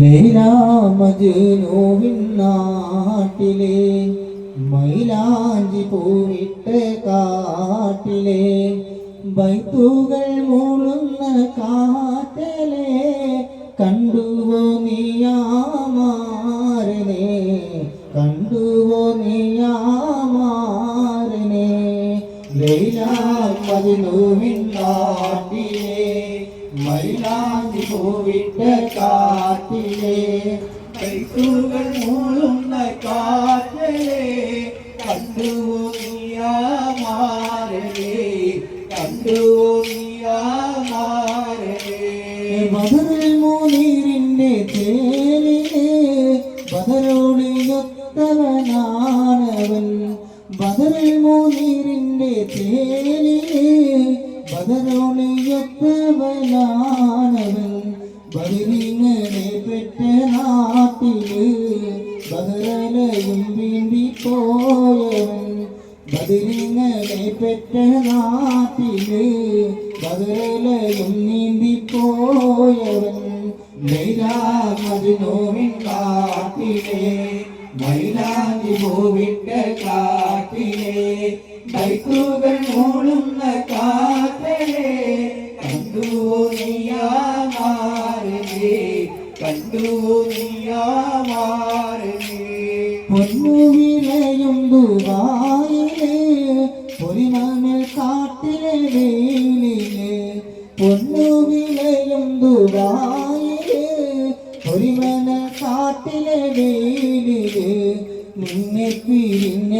Laila മജ്നൂവിൻ നാട്ടിലെ മൈലാഞ്ചി പൂവിട്ട് കാട്ടിലെ ബൈത്തുകൾ മൂളുന്ന കാറ്റലെ കണ്ടുവോ നീയാമാരനെ? കണ്ടുവോ നീയാമാരനെ? ലൈലാ മൈലാഞ്ചി പൂവിട്ട കാറ്റിലെ കൈക്കുകൾ മൂളുന്ന കാറ്റിലെ കണ്ടുവോ നീയാമാരേ കണ്ടുവോ നീയാമാരേ ബദറിൽ മൂനീരിന്റെ തേലിലെ ബദറോടിയൊത്തവനാണവൻ ബദറിൽ മൂനീരിന്റെ തേലിലെ ബദറോടിയൊത്തവനാണവൻ ബദരിങ്ങളെ പെട്ട നാട്ടിൽ ബദറലയും വീണ്ടി പോയവൻ ബദരിങ്ങളെ പെറ്റ നാട്ടിൽ ബദറലയും നീന്തി പോയവൻ ലൈലാമതിനോവിൻ കാട്ടിലെ മൈലാഞ്ചി പൂവിട്ട കാട്ടിലെ ബൈക്കുകൾ മൂളുന്ന കണ്ടു പൊന്നുവിലയും ദുബായിലെ പൊരിമണൽ കാട്ടിലെ വെയിലിലെ പൊന്നുവിലയും ദുബായിലെ പൊരിമണൽ കാട്ടിലെ വെയിലിലെ നിന്നെ പിരിഞ്ഞവരേകനായി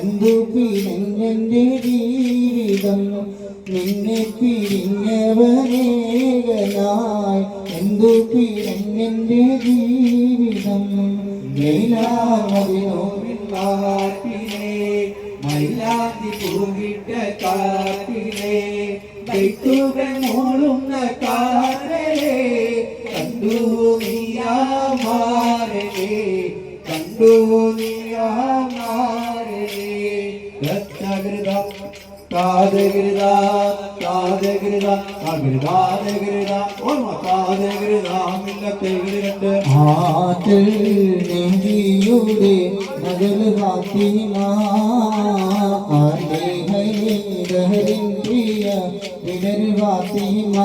എന്തു പിരിഞ്ഞെന്റെ ജീവിതം. നിന്നെ പിരിഞ്ഞവരേകനായി എന്തു പിരിഞ്ഞെന്റെ ജീവിതം? ലൈലാമതിനോവിൻ നാട്ടിലെ മൈലാഞ്ചി പൂവിട്ട കാട്ടിലെ ബൈത്തുകൾ മൂളുന്ന കാട്ടിലെ കണ്ടു നീയാമാരേ കണ്ടു നീയാമാരേ കാതകൃത കാതകൃത അകൃതാതകൃത ഓർമ്മ കാതകൃത മില്ലത്തെ രണ്ട്. ആറ്റിൽ നെഞ്ചിയുടെ ആരുടെ ഹൈദരിൻ പ്രിയ വിടർ ഫാത്തിമ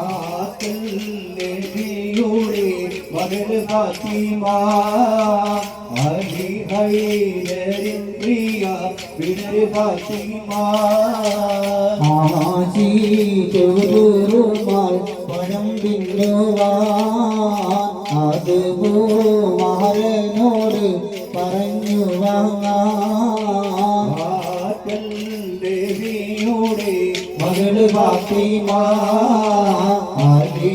ആറ്റിൽ നെഞ്ചിയുടെ മകൾ ചെറുമാൽ പഴം തിന്നുവാൻ അതുപോ മഹരനോട് പറഞ്ഞു വാങ്ങാൻ ദേവിയുടെ മകൾ ഫാത്തിമ ആദി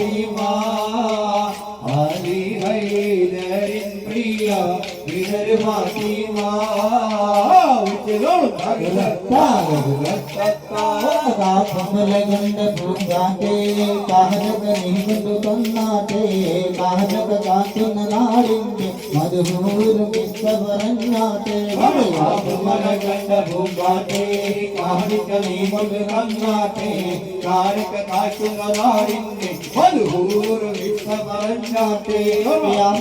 ஓட்டிவா ஆதி ஹைதரின் பிரியா விதர்மாக்கிவா கமலகண்ட பூங்காட்டே காகக நிகுண்டு தன்னாட்டே കാഹനക കാറ്റുന്ന നാടിന്റെ മധുഹൂരും കിസ്സ പറഞ്ഞാട്ടെ കമലകണ്ട പൂങ്കാറ്റേ കാഹനിക നീണ്ടു തന്നാട്ടെ കാരക കാറ്റുന്ന